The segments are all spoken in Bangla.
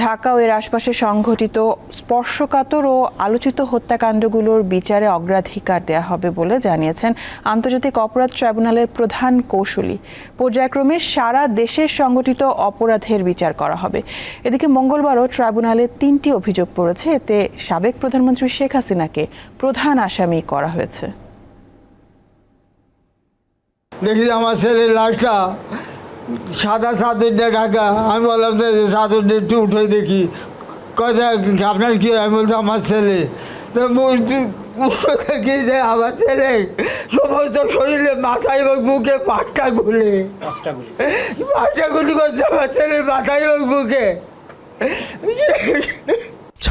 ঢাকা ও এর আশপাশে সংঘটিত স্পর্শকাতর ও আলোচিত হত্যাকাণ্ডগুলোর বিচারে অগ্রাধিকার দেওয়া হবে বলে জানিয়েছেন আন্তর্জাতিক অপরাধ ট্রাইব্যুনালের প্রধান কৌশলী। পর্যায়ক্রমে সারা দেশের সংগঠিত অপরাধের বিচার করা হবে। এদিকে মঙ্গলবারও ট্রাইব্যুনালে তিনটি অভিযোগ পড়েছে। এতে সাবেক প্রধানমন্ত্রী শেখ হাসিনাকে প্রধান আসামি করা হয়েছে। দেখি আমার ছেলের লাশটা। সাদা চাদর দিয়ে ঢাকা আমি বললাম যে চাদর দিয়ে একটু উঠে দেখি। কথা আপনার কি হয়?" আমি বলতো আমার ছেলে। তো মূর্তি দেখি যে আমার ছেলে সমস্ত শরীরে মাথায় এবং বুকে পাটটা গুলে। পাটটা গুলি। করছে আমার ছেলের মাথায় এবং বুকে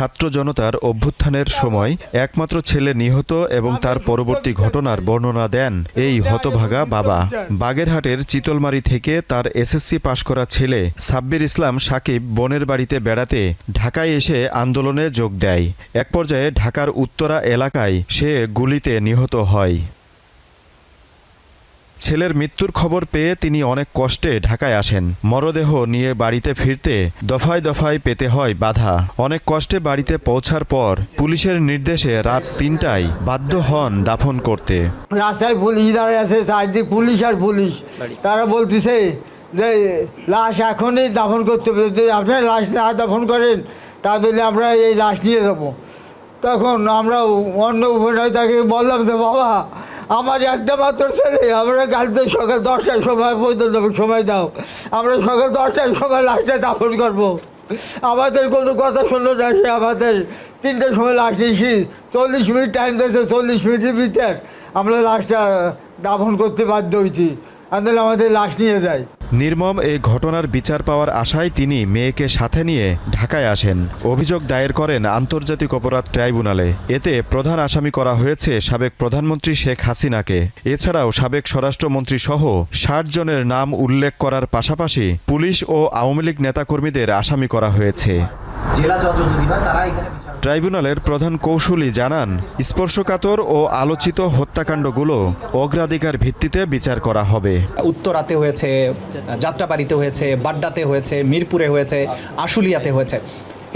ছাত্র জনতার অভ্যুত্থানের সময় একমাত্র ছেলে নিহত এবং তার পরবর্তী ঘটনার বর্ণনা দেন এই হতভাগা বাবা। বাগেরহাটের চিতলমারি থেকে তার এসএসসি পাশ করা ছেলে সাব্বির ইসলাম সাকিব বনের বাড়িতে বেড়াতে ঢাকায় এসে আন্দোলনে যোগ দেয়। এক পর্যায়ে ঢাকার উত্তরা এলাকায় সে গুলিতে নিহত হয়। ছেলের মৃত্যুর খবর পেয়ে তিনি অনেক কষ্টে ঢাকায় আসেন। মরদেহ নিয়ে বাড়িতে ফিরতে দফায় দফায় পেতে হয় বাধা। অনেক কষ্টে বাড়িতে পৌঁছার পর পুলিশের নির্দেশে রাত তিনটায় বাধ্য হন দাফন করতে। রাস্তায় পুলিশ দাঁড়িয়ে আছে, চারদিক পুলিশ আর পুলিশ। তারা বলতেছে যে, লাশ এখনই দাফন করতে হবে। আপনার লাশ না দাফন করেন, তাহলে আমরা এই লাশ নিয়ে যাব। তখন আমরা অন্য উপনয় তাকে বললাম যে, বাবা আমার একটা মাত্র ছেলে, আমরা গাড়িতে সকাল দশটার সময় পর্যন্ত সময় দাও। আমরা সকাল দশটার সময় লাশটা দাফন করব। আমাদের কোনো কথা শুনলো না সে আমাদের। তিনটের সময় লাস্ট এসি চল্লিশ মিনিট টাইম দিয়েছে, চল্লিশ মিনিটের ভিতর আমরা লাস্টটা দাফন করতে বাধ্য হয়েছি। আমাদের লাশ নিয়ে যায়। নির্মম এই ঘটনার বিচার পাওয়ার আশায় তিনি মেয়েকে সাথে নিয়ে ঢাকায় আসেন। অভিযোগ দায়ের করেন আন্তর্জাতিক অপরাধ ট্রাইব্যুনালে। এতে প্রধান আসামি করা হয়েছে সাবেক প্রধানমন্ত্রী শেখ হাসিনাকে। এছাড়াও সাবেক স্বরাষ্ট্রমন্ত্রী সহ ষাট জনের নাম উল্লেখ করার পাশাপাশি পুলিশ ও আওয়ামী লীগ নেতাকর্মীদের আসামি করা হয়েছে। জেলা তারা এখানে ট্রাইব্যুনালের প্রধান কৌশলী জানান, স্পর্শকাতর ও আলোচিত হত্যাকাণ্ডগুলো অগ্রাধিকার ভিত্তিতে বিচার করা হবে। উত্তরাতে হয়েছে, যাত্রাবাড়িতে হয়েছে, বাড্ডাতে হয়েছে, মিরপুরে হয়েছে, আশুলিয়াতে হয়েছে।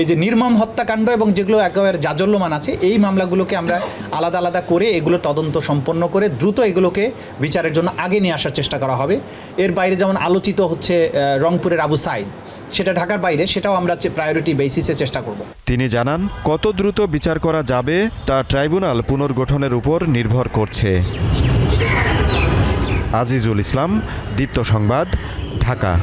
এই যে নির্মম হত্যাকাণ্ড এবং যেগুলো একেবারে জাজল্যমান আছে, এই মামলাগুলোকে আমরা আলাদা আলাদা করে এগুলো তদন্ত সম্পন্ন করে দ্রুত এগুলোকে বিচারের জন্য আগে নিয়ে আসার চেষ্টা করা হবে। এর বাইরে যেমন আলোচিত হচ্ছে রংপুরের আবু সাইদ। সেটা ঢাকার বাইরে, সেটাও আমরা প্রায়োরিটি বেসিসে চেষ্টা করব। তিনি জানান, কত দ্রুত বিচার করা যাবে তা ট্রাইব্যুনাল পুনর্গঠনের উপর নির্ভর করছে। আজিজুল ইসলাম, দীপ্ত সংবাদ, ঢাকা।